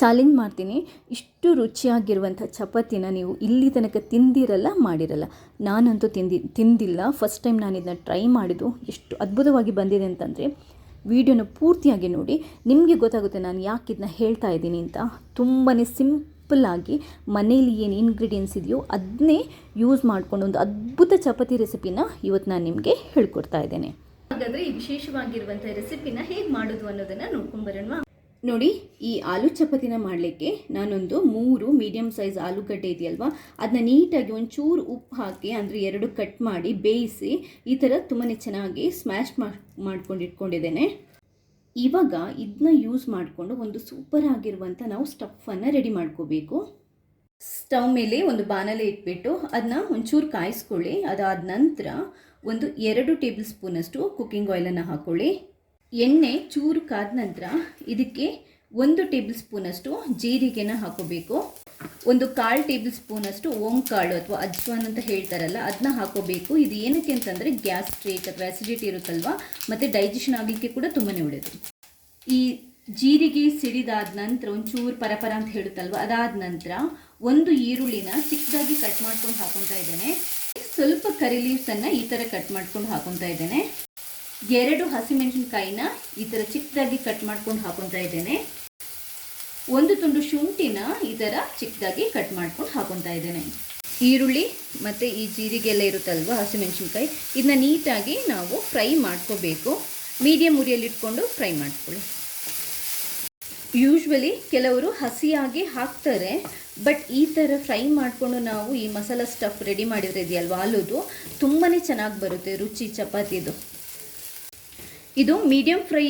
Challenge ಮಾಡ್ತೀನಿ. ಇಷ್ಟು ರುಚಿಯಾಗಿರುವಂಥ ಚಪಾತಿನ ನೀವು ಇಲ್ಲಿ ತನಕ ತಿಂದಿರಲ್ಲ, ಮಾಡಿರಲ್ಲ. ನಾನಂತೂ ತಿಂದಿ, ತಿಂದಿಲ್ಲ. ಫಸ್ಟ್ ಟೈಮ್ ನಾನು ಇದನ್ನ ಟ್ರೈ ಮಾಡಿದ್ದು. ಎಷ್ಟು ಅದ್ಭುತವಾಗಿ ಬಂದಿದೆ ಅಂತಂದರೆ, ವಿಡಿಯೋನ ಪೂರ್ತಿಯಾಗಿ ನೋಡಿ. ನಿಮಗೆ ಗೊತ್ತಾಗುತ್ತೆ ನಾನು ಯಾಕೆ ಇದನ್ನ ಹೇಳ್ತಾ ಇದ್ದೀನಿ ಅಂತ. ತುಂಬಾ ಸಿಂಪಲ್ಲಾಗಿ ಮನೇಲಿ ಏನು ಇಂಗ್ರೀಡಿಯೆಂಟ್ಸ್ ಇದೆಯೋ ಅದನ್ನೇ ಯೂಸ್ ಮಾಡಿಕೊಂಡು ಒಂದು ಅದ್ಭುತ ಚಪಾತಿ ರೆಸಿಪಿನ ಇವತ್ತು ನಾನು ನಿಮಗೆ ಹೇಳ್ಕೊಡ್ತಾ ಇದ್ದೇನೆ. ಹಾಗಾದರೆ ಈ ವಿಶೇಷವಾಗಿರುವಂಥ ರೆಸಿಪಿನ ಹೇಗೆ ಮಾಡೋದು ಅನ್ನೋದನ್ನು ನೋಡ್ಕೊಂಬರೋಣ ನೋಡಿ, ಈ ಆಲೂ ಚಪಾತಿನ ಮಾಡಲಿಕ್ಕೆ ನಾನೊಂದು ಮೂರು ಮೀಡಿಯಮ್ ಸೈಜ್ ಆಲೂಗಡ್ಡೆ ಇದೆಯಲ್ವಾ? ಅದನ್ನ ನೀಟಾಗಿ ಒಂಚೂರು ಉಪ್ಪು ಹಾಕಿ, ಅಂದರೆ ಎರಡು ಕಟ್ ಮಾಡಿ ಬೇಯಿಸಿ, ಈ ಥರ ತುಂಬಾ ಚೆನ್ನಾಗಿ ಸ್ಮ್ಯಾಶ್ ಮಾಡ್ಕೊಂಡು ಇಟ್ಕೊಂಡಿದ್ದೇನೆ. ಇವಾಗ ಇದನ್ನ ಯೂಸ್ ಮಾಡಿಕೊಂಡು ಒಂದು ಸೂಪರ್ ಆಗಿರುವಂಥ ನಾವು ಸ್ಟಫನ್ನು ರೆಡಿ ಮಾಡ್ಕೋಬೇಕು. ಸ್ಟವ್ ಮೇಲೆ ಒಂದು ಬಾಣಲೆ ಇಟ್ಬಿಟ್ಟು ಅದನ್ನ ಒಂಚೂರು ಕಾಯಿಸ್ಕೊಳ್ಳಿ. ಅದಾದ ನಂತರ ಒಂದು ಎರಡು ಟೇಬಲ್ ಸ್ಪೂನಷ್ಟು ಕುಕ್ಕಿಂಗ್ ಆಯಿಲನ್ನು ಹಾಕ್ಕೊಳ್ಳಿ ಎಣ್ಣೆ ಚೂರು ಕಾದ ನಂತರ ಇದಕ್ಕೆ ಒಂದು ಟೇಬಲ್ ಸ್ಪೂನಷ್ಟು ಜೀರಿಗೆನ ಹಾಕೋಬೇಕು. ಒಂದು ಕಾಳು ಟೇಬಲ್ ಸ್ಪೂನಷ್ಟು ಓಂ ಕಾಳು ಅಥವಾ ಅಜ್ವಾನ್ ಅಂತ ಹೇಳ್ತಾರಲ್ಲ ಅದನ್ನ ಹಾಕೋಬೇಕು. ಇದು ಏನಕ್ಕೆ ಅಂತಂದರೆ ಗ್ಯಾಸ್ಟ್ರಿಕ್ ಅಥವಾ ಆಸಿಡಿಟಿ ಇರುತ್ತಲ್ವಾ, ಮತ್ತು ಡೈಜೆಷನ್ ಆಗಲಿಕ್ಕೆ ಕೂಡ ತುಂಬಾ ಒಳ್ಳೆಯದು ಈ ಜೀರಿಗೆ ಸಿಡಿದಾದ ನಂತರ, ಒಂಚೂರು ಪರಪರ ಅಂತ ಹೇಳುತ್ತಲ್ವ, ಅದಾದ ನಂತರ ಒಂದು ಈರುಳ್ಳಿನ ಚಿಕ್ಕದಾಗಿ ಕಟ್ ಮಾಡ್ಕೊಂಡು ಹಾಕೊತಾ ಇದ್ದೇನೆ. ಸ್ವಲ್ಪ ಕರಿ ಲೀವ್ಸನ್ನು ಈ ಥರ ಕಟ್ ಮಾಡ್ಕೊಂಡು ಹಾಕೊತಾ ಇದ್ದೇನೆ. ಎರಡು ಹಸಿಮೆಣಸಿನ್ಕಾಯಿನ ಈ ಥರ ಚಿಕ್ಕದಾಗಿ ಕಟ್ ಮಾಡ್ಕೊಂಡು ಹಾಕೊತಾ ಇದ್ದೇನೆ. ಒಂದು ತುಂಡು ಶುಂಠಿನ ಈ ಥರ ಚಿಕ್ಕದಾಗಿ ಕಟ್ ಮಾಡ್ಕೊಂಡು ಹಾಕೊತಾ ಇದ್ದೇನೆ. ಈರುಳ್ಳಿ ಮತ್ತು ಈ ಜೀರಿಗೆ ಎಲ್ಲ ಇರುತ್ತಲ್ವ ಹಸಿಮೆಣಸಿನ್ಕಾಯಿ ಇದನ್ನ ನೀಟಾಗಿ ನಾವು ಫ್ರೈ ಮಾಡ್ಕೋಬೇಕು. ಮೀಡಿಯಮ್ ಉರಿಯಲ್ಲಿ ಇಟ್ಕೊಂಡು ಫ್ರೈ ಮಾಡ್ಕೊಳ್ಳಿ. ಯೂಶ್ವಲಿ ಕೆಲವರು ಹಸಿಯಾಗಿ ಹಾಕ್ತಾರೆ ಬಟ್ ಈ ಥರ ಫ್ರೈ ಮಾಡಿಕೊಂಡು ನಾವು ಈ ಮಸಾಲ ಸ್ಟಫ್ ರೆಡಿ ಮಾಡಿದ್ರೆ ಇದೆಯಲ್ವ? ಆಲೂದು ತುಂಬಾ ಚೆನ್ನಾಗಿ ಬರುತ್ತೆ, ರುಚಿ ಚಪಾತಿದು ಇದು ಮೀಡಿಯಂ ಫ್ರೈ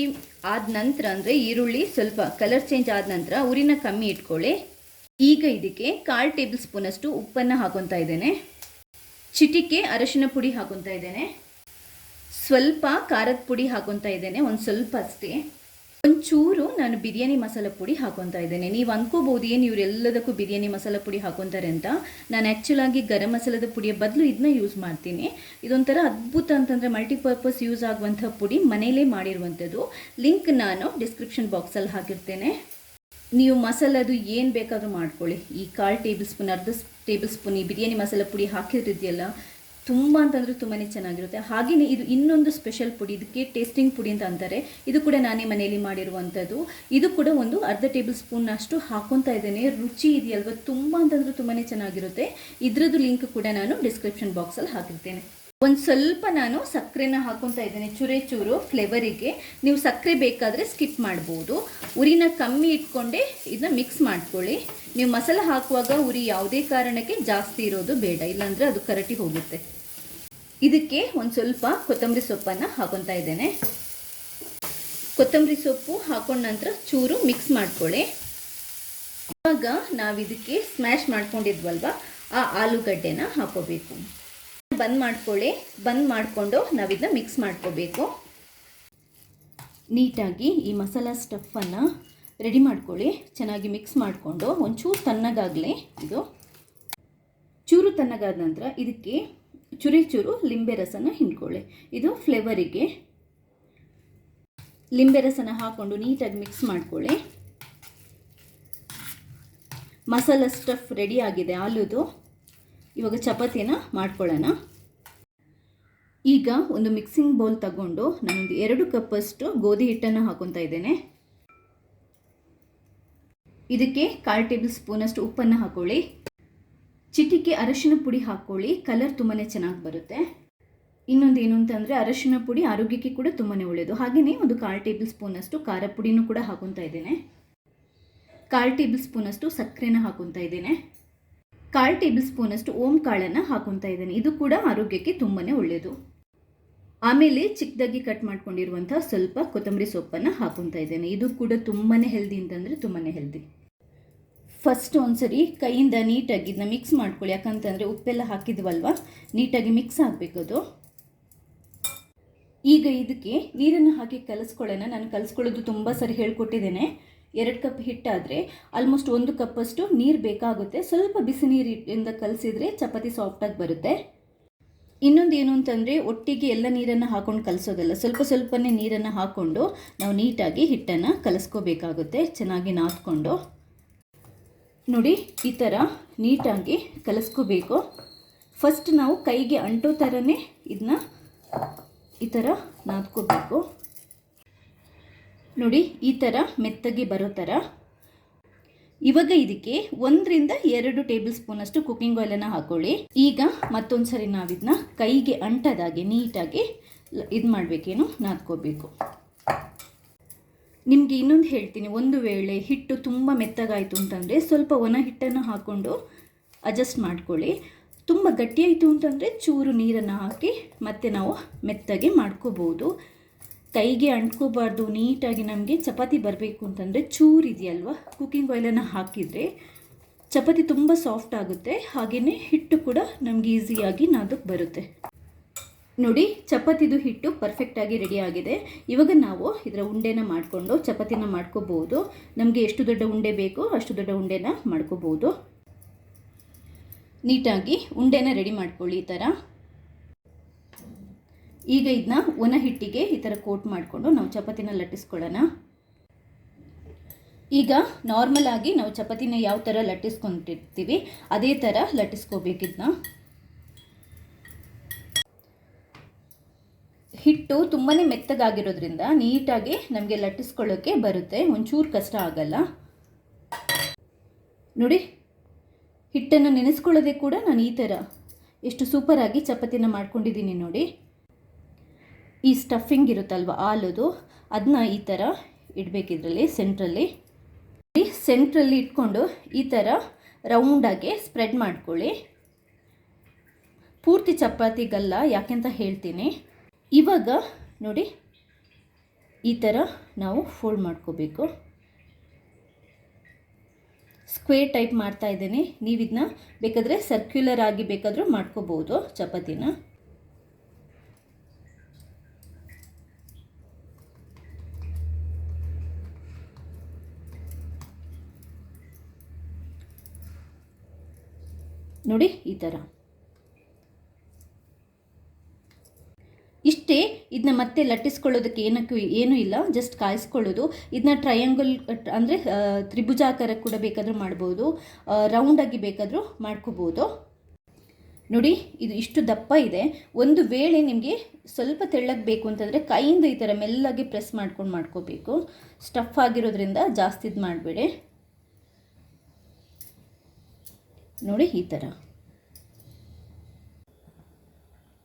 ಆದ ನಂತರ ಅಂದರೆ ಈರುಳ್ಳಿ ಸ್ವಲ್ಪ ಕಲರ್ ಚೇಂಜ್ ಆದ ನಂತರ ಉರಿನ ಕಮ್ಮಿ ಇಟ್ಕೊಳ್ಳಿ. ಈಗ ಇದಕ್ಕೆ ಕಾಲು ಟೇಬಲ್ ಸ್ಪೂನಷ್ಟು ಉಪ್ಪನ್ನು ಹಾಕೊತಾ ಇದ್ದೇನೆ. ಚಿಟಿಕೆ ಅರಶಿನ ಪುಡಿ ಹಾಕೊತಾ ಇದ್ದೇನೆ. ಸ್ವಲ್ಪ ಖಾರದ ಪುಡಿ ಹಾಕೊತಾ ಇದ್ದೇನೆ, ಒಂದು ಸ್ವಲ್ಪ ಅಷ್ಟೇ. ಒಂಚೂರು ನಾನು ಬಿರಿಯಾನಿ ಮಸಾಲ ಪುಡಿ ಹಾಕೊತಾ ಇದ್ದೇನೆ. ನೀವು ಅನ್ಕೋಬಹುದು ಏನು ಇವರೆಲ್ಲದಕ್ಕೂ ಬಿರಿಯಾನಿ ಮಸಾಲ ಪುಡಿ ಹಾಕೊತಾರೆ ಅಂತ. ನಾನು ಆ್ಯಕ್ಚುಲಾಗಿ ಗರಂ ಮಸಾಲದ ಪುಡಿಯ ಬದಲು ಇದನ್ನ ಯೂಸ್ ಮಾಡ್ತೀನಿ. ಇದೊಂಥರ ಅದ್ಭುತ ಅಂತಂದರೆ ಮಲ್ಟಿಪರ್ಪಸ್ ಯೂಸ್ ಆಗುವಂಥ ಪುಡಿ ಮನೆಯಲ್ಲೇ ಮಾಡಿರುವಂಥದ್ದು. ಲಿಂಕ್ ನಾನು ಡಿಸ್ಕ್ರಿಪ್ಷನ್ ಬಾಕ್ಸಲ್ಲಿ ಹಾಕಿರ್ತೇನೆ. ನೀವು ಮಸಾಲದು ಏನು ಬೇಕಾದರೂ ಮಾಡ್ಕೊಳ್ಳಿ. ಈ ಕಾಲು ಟೇಬಲ್ ಸ್ಪೂನ್, ಅರ್ಧ ಟೇಬಲ್ ಸ್ಪೂನ್ ಈ ಬಿರಿಯಾನಿ ಮಸಾಲ ಪುಡಿ ಹಾಕಿರ್ತಿದೆಯಲ್ಲ ತುಂಬ ಅಂತಂದರೆ ತುಂಬಾ ಚೆನ್ನಾಗಿರುತ್ತೆ. ಹಾಗೆಯೇ ಇದು ಇನ್ನೊಂದು ಸ್ಪೆಷಲ್ ಪುಡಿ, ಇದಕ್ಕೆ ಟೇಸ್ಟಿಂಗ್ ಪುಡಿ ಅಂತ ಅಂತಾರೆ. ಇದು ಕೂಡ ನಾನೇ ಮನೆಯಲ್ಲಿ ಮಾಡಿರುವಂಥದ್ದು. ಇದು ಕೂಡ ಒಂದು ಅರ್ಧ ಟೇಬಲ್ ಸ್ಪೂನ್ ಅಷ್ಟು ಹಾಕೊತಾ ಇದ್ದೇನೆ. ರುಚಿ ಇದೆಯಲ್ವ? ತುಂಬ ಅಂತಂದ್ರೆ ತುಂಬಾ ಚೆನ್ನಾಗಿರುತ್ತೆ. ಇದ್ರದ್ದು ಲಿಂಕ್ ಕೂಡ ನಾನು ಡಿಸ್ಕ್ರಿಪ್ಷನ್ ಬಾಕ್ಸಲ್ಲಿ ಹಾಕಿರ್ತೇನೆ. ಒಂದು ಸ್ವಲ್ಪ ನಾನು ಸಕ್ಕರೆನ ಹಾಕೊತಾ ಇದ್ದೇನೆ ಚೂರೆ ಚೂರು ಫ್ಲೇವರಿಗೆ ನೀವು ಸಕ್ಕರೆ ಬೇಕಾದರೆ ಸ್ಕಿಪ್ ಮಾಡ್ಬೋದು. ಉರಿನ ಕಮ್ಮಿ ಇಟ್ಕೊಂಡೆ ಇದನ್ನ ಮಿಕ್ಸ್ ಮಾಡ್ಕೊಳ್ಳಿ. ನೀವು ಮಸಾಲೆ ಹಾಕುವಾಗ ಉರಿ ಯಾವುದೇ ಕಾರಣಕ್ಕೆ ಜಾಸ್ತಿ ಇರೋದು ಬೇಡ. ಇಲ್ಲಾಂದರೆ ಅದು ಕರಟಿ ಹೋಗುತ್ತೆ. ಇದಕ್ಕೆ ಒಂದು ಸ್ವಲ್ಪ ಕೊತ್ತಂಬರಿ ಸೊಪ್ಪನ್ನು ಹಾಕೊತಾ ಇದ್ದೇನೆ. ಕೊತ್ತಂಬರಿ ಸೊಪ್ಪು ಹಾಕೊಂಡ ನಂತರ ಚೂರು ಮಿಕ್ಸ್ ಮಾಡ್ಕೊಳ್ಳಿ. ಇವಾಗ ನಾವು ಇದಕ್ಕೆ ಸ್ಮ್ಯಾಶ್ ಮಾಡ್ಕೊಂಡಿದ್ವಲ್ವ, ಆ ಆಲೂಗಡ್ಡೆನ ಹಾಕೋಬೇಕು. ಬಂದ್ ಮಾಡ್ಕೊಳ್ಳಿ. ಬಂದ್ ಮಾಡಿಕೊಂಡು ನಾವಿದನ್ನ ಮಿಕ್ಸ್ ಮಾಡ್ಕೋಬೇಕು. ನೀಟಾಗಿ ಈ ಮಸಾಲ ಸ್ಟಫನ್ನು ರೆಡಿ ಮಾಡ್ಕೊಳ್ಳಿ. ಚೆನ್ನಾಗಿ ಮಿಕ್ಸ್ ಮಾಡಿಕೊಂಡು ಒಂಚೂರು ತಣ್ಣಗಾಗಲಿ ಇದು. ಚೂರು ತಣ್ಣಗಾದ ನಂತರ ಇದಕ್ಕೆ ಚುರಿ ಚೂರು ಲಿಂಬೆ ರಸನ ಹಿಂಡ್ಕೊಳ್ಳಿ. ಇದು ಫ್ಲೇವರಿಗೆ. ಲಿಂಬೆ ರಸನ ಹಾಕ್ಕೊಂಡು ನೀಟಾಗಿ ಮಿಕ್ಸ್ ಮಾಡ್ಕೊಳ್ಳಿ. ಮಸಾಲ ಸ್ಟಫ್ ರೆಡಿ ಆಗಿದೆ ಆಲೂದು. ಇವಾಗ ಚಪಾತಿನ ಮಾಡ್ಕೊಳ್ಳೋಣ. ಈಗ ಒಂದು ಮಿಕ್ಸಿಂಗ್ ಬೌಲ್ ತಗೊಂಡು ನಾನೊಂದು ಎರಡು ಕಪ್ಪಷ್ಟು ಗೋಧಿ ಹಿಟ್ಟನ್ನು ಹಾಕೊತಾ ಇದ್ದೇನೆ. ಇದಕ್ಕೆ ಕಾಲು ಟೇಬಲ್ ಸ್ಪೂನಷ್ಟು ಉಪ್ಪನ್ನು ಹಾಕೊಳ್ಳಿ. ಚಿಟಿಕೆ ಅರಶಿನ ಪುಡಿ ಹಾಕ್ಕೊಳ್ಳಿ ಕಲರ್ ತುಂಬಾ ಚೆನ್ನಾಗಿ ಬರುತ್ತೆ. ಇನ್ನೊಂದು ಏನು ಅಂತಂದರೆ ಅರಶಿನ ಪುಡಿ ಆರೋಗ್ಯಕ್ಕೆ ಕೂಡ ತುಂಬಾ ಒಳ್ಳೆಯದು ಹಾಗೆಯೇ ಒಂದು ಕಾಲು ಟೇಬಲ್ ಸ್ಪೂನಷ್ಟು ಖಾರ ಪುಡಿನೂ ಕೂಡ ಹಾಕೊತಾ ಇದ್ದೇನೆ. ಕಾಲು ಟೇಬಲ್ ಸ್ಪೂನಷ್ಟು ಸಕ್ಕರೆನ ಹಾಕೊತಾ ಇದ್ದೇನೆ. ಕಾಲು ಟೇಬಲ್ ಸ್ಪೂನಷ್ಟು ಓಂ ಕಾಳನ್ನು ಹಾಕೊತಾ ಇದ್ದೇನೆ. ಇದು ಕೂಡ ಆರೋಗ್ಯಕ್ಕೆ ತುಂಬಾ ಒಳ್ಳೆಯದು ಆಮೇಲೆ ಚಿಕ್ಕದಾಗಿ ಕಟ್ ಮಾಡ್ಕೊಂಡಿರುವಂಥ ಸ್ವಲ್ಪ ಕೊತ್ತಂಬರಿ ಸೊಪ್ಪನ್ನು ಹಾಕೊತಾ ಇದ್ದೇನೆ. ಇದು ಕೂಡ ತುಂಬಾ ಹೆಲ್ದಿ ಅಂತಂದರೆ ತುಂಬಾ ಹೆಲ್ದಿ ಫಸ್ಟ್ ಒಂದ್ಸರಿ ಕೈಯಿಂದ ನೀಟಾಗಿ ಇದನ್ನ ಮಿಕ್ಸ್ ಮಾಡ್ಕೊಳ್ಳಿ. ಯಾಕಂತಂದರೆ ಉಪ್ಪೆಲ್ಲ ಹಾಕಿದ್ವಲ್ವ? ನೀಟಾಗಿ ಮಿಕ್ಸ್ ಆಗಬೇಕದು ಈಗ ಇದಕ್ಕೆ ನೀರನ್ನು ಹಾಕಿ ಕಲಿಸ್ಕೊಳ್ಳೋಣ. ನಾನು ಕಲಿಸ್ಕೊಳ್ಳೋದು ತುಂಬ ಸರಿ ಹೇಳ್ಕೊಟ್ಟಿದ್ದೇನೆ. ಎರಡು ಕಪ್ ಹಿಟ್ಟಾದರೆ ಆಲ್ಮೋಸ್ಟ್ ಒಂದು ಕಪ್ಪಷ್ಟು ನೀರು ಬೇಕಾಗುತ್ತೆ. ಸ್ವಲ್ಪ ಬಿಸಿ ನೀರಿಂದ ಕಲಸಿದ್ರೆ ಚಪಾತಿ ಸಾಫ್ಟಾಗಿ ಬರುತ್ತೆ. ಇನ್ನೊಂದು ಏನು ಅಂತಂದರೆ ಒಟ್ಟಿಗೆ ಎಲ್ಲ ನೀರನ್ನು ಹಾಕೊಂಡು ಕಲಿಸೋದಲ್ಲ. ಸ್ವಲ್ಪ ಸ್ವಲ್ಪನೇ ನೀರನ್ನು ಹಾಕ್ಕೊಂಡು ನಾವು ನೀಟಾಗಿ ಹಿಟ್ಟನ್ನು ಕಲಿಸ್ಕೋಬೇಕಾಗುತ್ತೆ. ಚೆನ್ನಾಗಿ ನಾದ್ಕೊಂಡು ನೋಡಿ, ಈ ಥರ ನೀಟಾಗಿ ಕಲಿಸ್ಕೋಬೇಕು. ಫಸ್ಟ್ ನಾವು ಕೈಗೆ ಅಂಟೋ ಥರನೇ ಇದನ್ನ ಈ ಥರ ನಾದ್ಕೋಬೇಕು. ನೋಡಿ, ಈ ಥರ ಮೆತ್ತಗೆ ಬರೋ ಥರ ಇವಾಗ ಇದಕ್ಕೆ ಒಂದರಿಂದ ಎರಡು ಟೇಬಲ್ ಸ್ಪೂನಷ್ಟು ಕುಕ್ಕಿಂಗ್ ಆಯಿಲನ್ನು ಹಾಕೊಳ್ಳಿ. ಈಗ ಮತ್ತೊಂದು ಸರಿ ನಾವಿದನ್ನ ಕೈಗೆ ಅಂಟದಾಗೆ ನೀಟಾಗಿ ಇದು ಮಾಡಬೇಕೇನು ನಾದ್ಕೋಬೇಕು. ನಿಮಗೆ ಇನ್ನೊಂದು ಹೇಳ್ತೀನಿ. ಒಂದು ವೇಳೆ ಹಿಟ್ಟು ತುಂಬ ಮೆತ್ತಗಾಯಿತು ಅಂತಂದರೆ ಸ್ವಲ್ಪ ಒಣ ಹಿಟ್ಟನ್ನು ಹಾಕ್ಕೊಂಡು ಅಡ್ಜಸ್ಟ್ ಮಾಡ್ಕೊಳ್ಳಿ. ತುಂಬ ಗಟ್ಟಿಯಾಯಿತು ಅಂತಂದರೆ ಚೂರು ನೀರನ್ನು ಹಾಕಿ ಮತ್ತೆ ನಾವು ಮೆತ್ತಗೆ ಮಾಡ್ಕೋಬೋದು. ಕೈಗೆ ಅಂಟ್ಕೋಬಾರ್ದು, ನೀಟಾಗಿ ನಮಗೆ ಚಪಾತಿ ಬರಬೇಕು ಅಂತಂದರೆ ಚೂರು ಇದೆಯಲ್ವ? ಕುಕ್ಕಿಂಗ್ ಆಯಿಲನ್ನು ಹಾಕಿದರೆ ಚಪಾತಿ ತುಂಬ ಸಾಫ್ಟ್ ಆಗುತ್ತೆ. ಹಾಗೆಯೇ ಹಿಟ್ಟು ಕೂಡ ನಮಗೆ ಈಸಿಯಾಗಿ ನಾದಕ್ಕೆ ಬರುತ್ತೆ. ನೋಡಿ, ಚಪಾತಿದು ಹಿಟ್ಟು ಪರ್ಫೆಕ್ಟಾಗಿ ರೆಡಿ ಆಗಿದೆ. ಇವಾಗ ನಾವು ಇದರ ಉಂಡೆನ ಮಾಡಿಕೊಂಡು ಚಪಾತಿನ ಮಾಡ್ಕೋಬೋದು. ನಮಗೆ ಎಷ್ಟು ದೊಡ್ಡ ಉಂಡೆ ಬೇಕೋ ಅಷ್ಟು ದೊಡ್ಡ ಉಂಡೆನ ಮಾಡ್ಕೋಬೋದು. ನೀಟಾಗಿ ಉಂಡೆನ ರೆಡಿ ಮಾಡ್ಕೊಳ್ಳಿ ಈ ಥರ ಈಗ ಇದನ್ನ ಒಣ ಹಿಟ್ಟಿಗೆ ಈ ಥರ ಕೋಟ್ ಮಾಡಿಕೊಂಡು ನಾವು ಚಪಾತಿನ ಲಟ್ಟಿಸ್ಕೊಳ್ಳೋಣ. ಈಗ ನಾರ್ಮಲ್ ಆಗಿ ನಾವು ಚಪಾತಿನ ಯಾವ ಥರ ಲಟ್ಟಿಸ್ಕೊಂಡಿರ್ತೀವಿ, ಅದೇ ಥರ ಲಟ್ಟಿಸ್ಕೋಬೇಕು ಹಿಟ್ಟು ತುಂಬಾ ಮೆತ್ತಗಾಗಿರೋದ್ರಿಂದ ನೀಟಾಗಿ ನಮಗೆ ಲಟ್ಟಿಸ್ಕೊಳ್ಳೋಕ್ಕೆ ಬರುತ್ತೆ. ಒಂಚೂರು ಕಷ್ಟ ಆಗಲ್ಲ. ನೋಡಿ, ಹಿಟ್ಟನ್ನು ನೆನೆಸ್ಕೊಳ್ಳೋದೇ ಕೂಡ ನಾನು ಈ ಥರ. ಎಷ್ಟು ಸೂಪರಾಗಿ ಚಪಾತಿನ ಮಾಡ್ಕೊಂಡಿದ್ದೀನಿ ನೋಡಿ. ಈ ಸ್ಟಫಿಂಗ್ ಇರುತ್ತಲ್ವ ಹಾಲುದು ಅದನ್ನ ಈ ಥರ ಇಡಬೇಕಿದ್ರಲ್ಲಿ ಸೆಂಟ್ರಲ್ಲಿ. ಸೆಂಟ್ರಲ್ಲಿ ಇಟ್ಕೊಂಡು ಈ ಥರ ರೌಂಡಾಗಿ ಸ್ಪ್ರೆಡ್ ಮಾಡ್ಕೊಳ್ಳಿ. ಪೂರ್ತಿ ಚಪಾತಿಗಲ್ಲ, ಯಾಕೆಂತ ಹೇಳ್ತೀನಿ. ಇವಾಗ ನೋಡಿ ಈ ಥರ ನಾವು ಫೋಲ್ಡ್ ಮಾಡ್ಕೋಬೇಕು. ಸ್ಕ್ವೇರ್ ಟೈಪ್ ಮಾಡ್ತಾ ಇದ್ದೀನಿ. ನೀವು ಇದನ್ನ ಬೇಕಾದರೆ ಸರ್ಕ್ಯುಲರ್ ಆಗಿ ಬೇಕಾದರೂ ಮಾಡ್ಕೋಬೋದು ಚಪಾತಿನ. ನೋಡಿ ಈ ಥರ. ಇಷ್ಟೇ ಇದನ್ನ ಮತ್ತೆ ಲಟ್ಟಿಸ್ಕೊಳ್ಳೋದಕ್ಕೆ ಏನಕ್ಕೂ ಏನೂ ಇಲ್ಲ ಜಸ್ಟ್ ಕಾಯಿಸ್ಕೊಳ್ಳೋದು. ಇದನ್ನ ಟ್ರಯಾಂಗಲ್ ಅಂದರೆ ತ್ರಿಭುಜಾಕಾರ ಕೂಡ ಬೇಕಾದರೂ ಮಾಡ್ಬೋದು ರೌಂಡಾಗಿ ಬೇಕಾದರೂ ಮಾಡ್ಕೋಬೋದು. ನೋಡಿ, ಇದು ಇಷ್ಟು ದಪ್ಪ ಇದೆ. ಒಂದು ವೇಳೆ ನಿಮಗೆ ಸ್ವಲ್ಪ ತೆಳ್ಳಗೆ ಬೇಕು ಅಂತಂದರೆ ಕೈಯಿಂದ ಈ ಥರ ಮೆಲ್ಲಾಗಿ ಪ್ರೆಸ್ ಮಾಡ್ಕೊಂಡು ಮಾಡ್ಕೋಬೇಕು. ಸ್ಟಫ್ ಆಗಿರೋದ್ರಿಂದ ಜಾಸ್ತಿ ಇದು ಮಾಡಬೇಡಿ ನೋಡಿ, ಈ ಥರ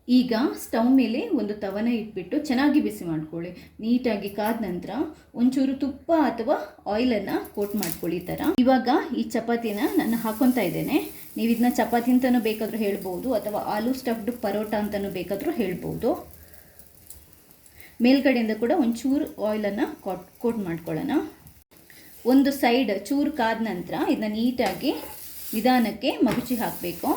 ಈಗ ಸ್ಟವ್ ಮೇಲೆ ಒಂದು ತವನ ಇಟ್ಬಿಟ್ಟು ಚೆನ್ನಾಗಿ ಬಿಸಿ ಮಾಡ್ಕೊಳ್ಳಿ. ನೀಟಾಗಿ ಕಾದ ನಂತರ ಒಂಚೂರು ತುಪ್ಪ ಅಥವಾ ಆಯಿಲನ್ನು ಕೋಟ್ ಮಾಡ್ಕೊಳ್ಳಿ ಈ ಥರ ಇವಾಗ ಈ ಚಪಾತಿನ ನಾನು ಹಾಕೊತಾ ಇದ್ದೇನೆ. ನೀವು ಇದನ್ನ ಚಪಾತಿ ಅಂತಲೂ ಬೇಕಾದರೂ ಹೇಳ್ಬೋದು ಅಥವಾ ಆಲೂ ಸ್ಟಫ್ಡ್ ಪರೋಟ ಅಂತಲೂ ಬೇಕಾದರೂ ಹೇಳ್ಬೋದು. ಮೇಲ್ಗಡೆಯಿಂದ ಕೂಡ ಒಂಚೂರು ಆಯಿಲನ್ನು ಕೋಟ್ ಕೋಟ್ ಮಾಡ್ಕೊಳ್ಳೋಣ. ಒಂದು ಸೈಡ್ ಚೂರು ಕಾದ ನಂತರ ಇದನ್ನ ನೀಟಾಗಿ ನಿಧಾನಕ್ಕೆ ಮಗುಚಿ ಹಾಕಬೇಕು.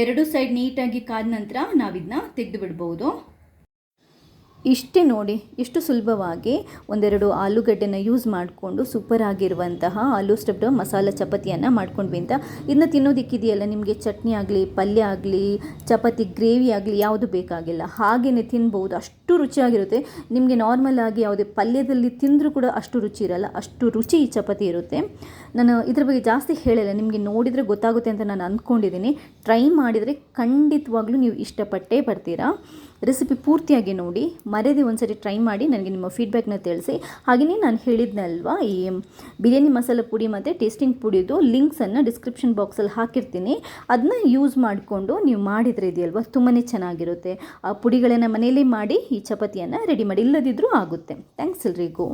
ಎರಡು ಸೈಡ್ ನೀಟಾಗಿ ಕಾದ ನಂತರ ನಾವಿದನ್ನ ತೆಗೆದು ಬಿಡ್ಬೋದು. ಇಷ್ಟೇ ನೋಡಿ ಎಷ್ಟು ಸುಲಭವಾಗಿ ಒಂದೆರಡು ಆಲೂಗಡ್ಡೆನ ಯೂಸ್ ಮಾಡಿಕೊಂಡು ಸೂಪರ್ ಆಗಿರುವಂತಹ ಆಲೂ ಸ್ಟಫ್ಡ್ ಮಸಾಲ ಚಪಾತಿಯನ್ನು ಮಾಡ್ಕೊಂಡ್ವಿ ಅಂತ ಇದನ್ನ ತಿನ್ನೋದಿಕ್ಕಿದೆಯಲ್ಲ, ನಿಮಗೆ ಚಟ್ನಿ ಆಗಲಿ, ಪಲ್ಯ ಆಗಲಿ, ಚಪಾತಿ ಗ್ರೇವಿ ಆಗಲಿ ಯಾವುದು ಬೇಕಾಗಿಲ್ಲ. ಹಾಗೆಯೇ ತಿನ್ಬೋದು, ಅಷ್ಟು ರುಚಿಯಾಗಿರುತ್ತೆ. ನಿಮಗೆ ನಾರ್ಮಲ್ ಆಗಿ ಯಾವುದೇ ಪಲ್ಯದಲ್ಲಿ ತಿಂದರೂ ಕೂಡ ಅಷ್ಟು ರುಚಿ ಇರಲ್ಲ, ಅಷ್ಟು ರುಚಿ ಈ ಚಪಾತಿ ಇರುತ್ತೆ. ನಾನು ಇದ್ರ ಬಗ್ಗೆ ಜಾಸ್ತಿ ಹೇಳಿಲ್ಲ, ನಿಮಗೆ ನೋಡಿದರೆ ಗೊತ್ತಾಗುತ್ತೆ ಅಂತ ನಾನು ಅಂದ್ಕೊಂಡಿದ್ದೀನಿ ಟ್ರೈ ಮಾಡಿದರೆ ಖಂಡಿತವಾಗ್ಲೂ ನೀವು ಇಷ್ಟಪಟ್ಟೇ ಬರ್ತೀರಾ. ರೆಸಿಪಿ ಪೂರ್ತಿಯಾಗಿ ನೋಡಿ ಮರೆದೇ ಒಂದ್ಸರಿ ಟ್ರೈ ಮಾಡಿ ನನಗೆ ನಿಮ್ಮ ಫೀಡ್ಬ್ಯಾಕ್ನ ತಿಳಿಸಿ. ಹಾಗೆಯೇ ನಾನು ಹೇಳಿದ್ನಲ್ವಾ, ಈ ಬಿರಿಯಾನಿ ಮಸಾಲ ಪುಡಿ ಮತ್ತು ಟೇಸ್ಟಿಂಗ್ ಪುಡಿದು ಲಿಂಕ್ಸನ್ನು ಡಿಸ್ಕ್ರಿಪ್ಷನ್ ಬಾಕ್ಸಲ್ಲಿ ಹಾಕಿರ್ತೀನಿ. ಅದನ್ನ ಯೂಸ್ ಮಾಡಿಕೊಂಡು ನೀವು ಮಾಡಿದರೆ ಇದೆಯಲ್ವ ತುಂಬಾ ಚೆನ್ನಾಗಿರುತ್ತೆ. ಆ ಪುಡಿಗಳನ್ನು ಮನೆಯಲ್ಲೇ ಮಾಡಿ, ಈ ಚಪಾತಿಯನ್ನು ರೆಡಿ ಮಾಡಿ ಇಲ್ಲದಿದ್ದರೂ ಆಗುತ್ತೆ. ಥ್ಯಾಂಕ್ಸ್ ಎಲ್ರಿಗೂ.